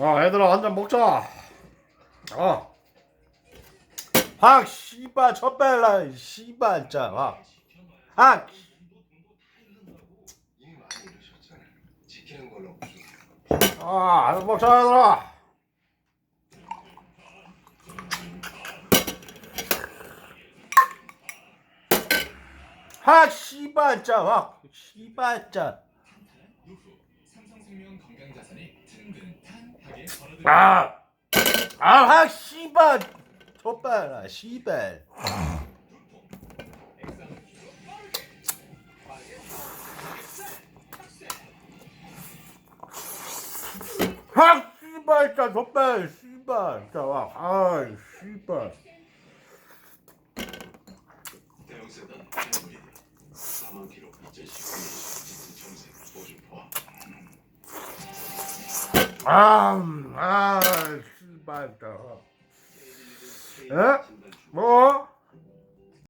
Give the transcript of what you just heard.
아 얘들아 한 잔 먹자. 어. 확 씨발 첫 발라 씨발 짜확 아, 아, 한잔 먹자 얘들아. 확 씨발 짜확 씨발 짜. 삼성생명 건강자산이 아, 아, 확 씨발! 첫 발라 씨발. 확 씨발 짜 첫발 씨발. 짜확 아 씨발. 대형세단 해물이. 사망 기록 2019년 진짜 정색 아, 아, 씨발 짜. 에? 뭐?